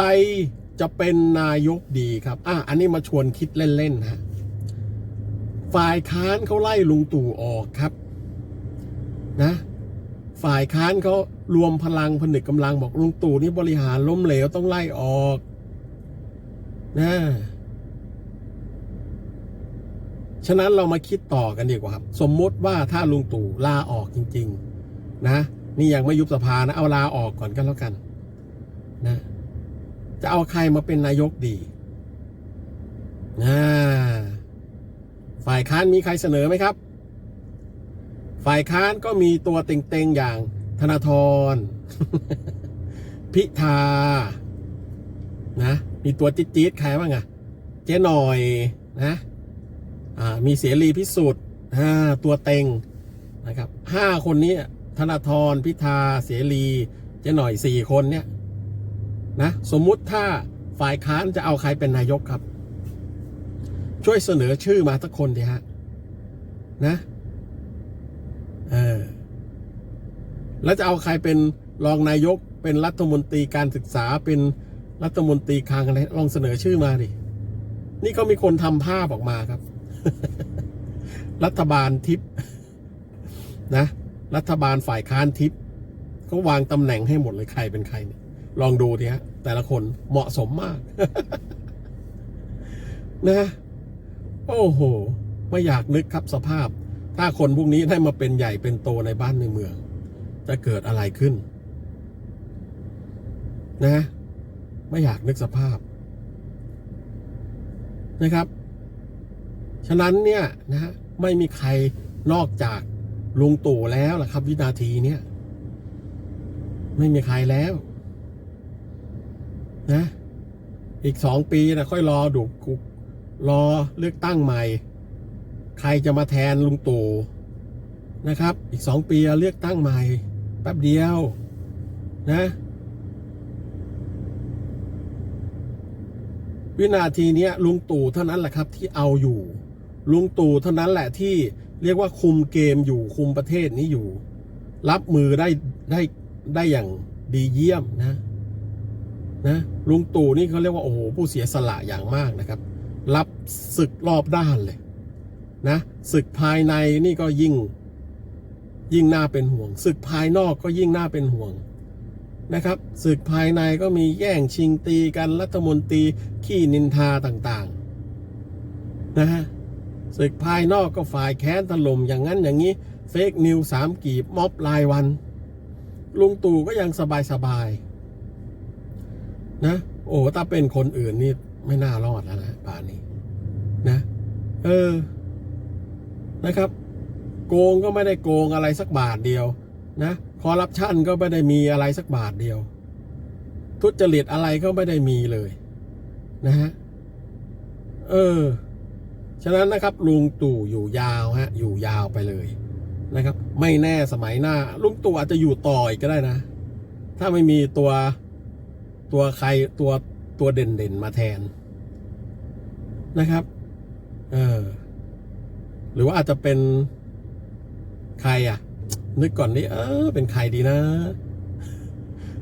รจะเป็นนายกดีครับ อะ อันนี้มาชวนคิดเล่นๆนะฝ่ายค้านเขาไล่ลุงตู่ออกครับ นะ ฝ่ายค้านเขารวมพลังผนึกกำลังบอกลุงตู่นี่บริหารล้มเหลวต้องไล่ออก นะ ฉะนั้นเรามาคิดต่อกันดีกว่าครับ สมมติว่าถ้าลุงตู่ลาออกจริง ๆ นะ นี่ยังไม่ยุบสภานะ เอาลาออกก่อนกันแล้วกัน นะ จะเอาใครมาเป็นนายกดีนะฝ่ายค้านมีใครเสนอไหมครับ ฝ่ายค้านก็มีตัวเต็งๆอย่างธนาธร พิธา นะ มีตัวจี๊ดๆใครบ้างอะเจ๊หน่อยนะ อ่า มีเสรีพิสุทธิ์อ่าตัวเต็งนะครับห้าคนนี้ธนาธรพิธาเสรีเจ๊หน่อยสี่คนเนี่ย นะสมมุติถ้าฝ่ายค้านจะเอาใครเป็นนายกครับ ช่วยเสนอชื่อมาสักคนดีฮะนะเออแล้วจะเอาใครเป็นรองนายกเป็นรัฐมนตรีการศึกษาเป็นรัฐมนตรีคลังอะไรลองเสนอชื่อมาดินี่ก็มีคนทำภาพออกมาครับ รัฐบาลทิพนะ รัฐบาลฝ่ายค้านทิพย์เขาวางตำแหน่งให้หมดเลยใครเป็นใครเนี่ย ลองดูดิฮะ แต่ละคนเหมาะสมมาก นะ โอ้โห ไม่อยากนึกครับสภาพ ถ้าคนพวกนี้ได้มาเป็นใหญ่เป็นโตในบ้านในเมือง จะเกิดอะไรขึ้น นะ ไม่อยากนึกสภาพ นะครับ ฉะนั้นเนี่ยนะฮะไม่มีใครนอกจากลุงตู่แล้วล่ะครับ วินาทีเนี้ยไม่มีใครแล้ว นะ อีกสองปีนะค่อยรอดูรอเลือกตั้งใหม่ ใครจะมาแทนลุงตู่นะครับ อีกสองปีเลือกตั้งใหม่ แป๊บเดียว นะ วินาทีนี้ลุงตู่เท่านั้นแหละครับที่เอาอยู่ ลุงตู่เท่านั้นแหละที่เรียกว่าคุมเกมอยู่คุมประเทศนี้อยู่ รับมือได้ได้ได้อย่างดีเยี่ยมนะ นะลุงตู่นี่เขาเรียกว่าโอ้โหผู้เสียสละอย่างมากนะครับ รับศึกรอบด้านเลยนะศึกภายในนี่ก็ยิ่งยิ่งน่าเป็นห่วงศึกภายนอกก็ยิ่งน่าเป็นห่วงนะครับศึกภายในก็มีแย่งชิงตีกันรัฐมนตรีขี้นินทาต่างๆนะฮะศึกภายนอกก็ฝ่ายแค้นถล่มอย่างนั้นอย่างนี้เฟกนิวสามกีบม็อบรายวัน ลุงตู่ก็ยังสบายๆ นะโอ้ถ้าเป็นคนอื่นนี่ไม่น่ารอดแล้วนะป่านนี้ นะ เออ นะครับ โกงก็ไม่ได้โกงอะไรสักบาทเดียว นะคอร์รัปชันก็ไม่ได้มีอะไรสักบาทเดียว ทุจริตอะไรก็ไม่ได้มีเลย นะฮะเออ ฉะนั้นนะครับลุงตู่อยู่ยาวฮะ อยู่ยาวไปเลยนะครับ ไม่แน่สมัยหน้า ลุงตู่อาจจะอยู่ต่ออีกก็ได้นะ ถ้าไม่มีตัว ตัวใครตัวตัวเด่นเด่นมาแทนนะครับ เออ หรือว่าอาจจะเป็นใครอะ นึกก่อนนี่เออ เป็นใครดีนะ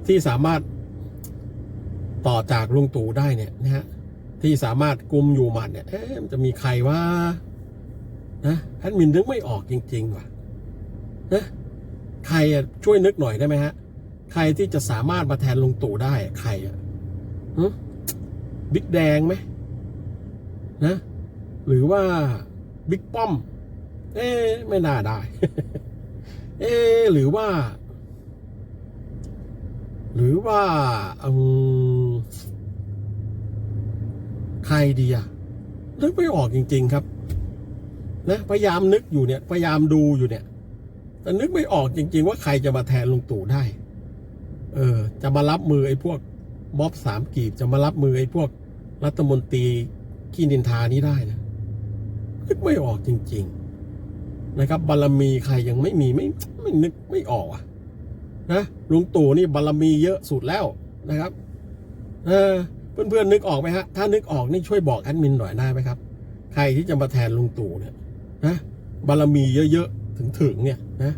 ที่สามารถต่อจากลุงตู่ได้เนี่ยนะฮะที่สามารถกุมอยู่หมัดเนี่ยเอ๊ะมันจะมีใครว่านะแอดมินนึกไม่ออกจริง ๆ ว่ะนะใครอะช่วยนึกหน่อยได้ไหมฮะ ใครที่จะสามารถมาแทนลุงตู่ได้ใครอะหึบิ๊กแดงไหมนะ หรือว่าบิ๊กป้อม เอ๊ไม่น่าได้ เอ๊หรือว่า หรือว่าอืมใครดีอะนึกไม่ออกจริง ๆ ครับ นะพยายามนึกอยู่เนี่ย พยายามดูอยู่เนี่ย แต่นึกไม่ออกจริง ๆ ว่าใครจะมาแทนลุงตู่ได้ เออจะมารับมือไอ้พวกม็อบสามกีบจะมารับมือไอ้พวกรัฐมนตรีขี้นินทานี้ได้นะนึกไม่ออกจริง ๆ นะครับ บารมีใครยังไม่มีไม่ไม่นึกไม่ออกอะนะลุงตู่นี่บารมีเยอะสุดแล้วนะครับเออเพื่อนๆนึกออกไหมฮะ ถ้านึกออกนี่ช่วยบอกแอดมินหน่อยได้ไหมครับ ใครที่จะมาแทนลุงตู่เนี่ยนะบารมีเยอะๆถึงๆเนี่ยนะ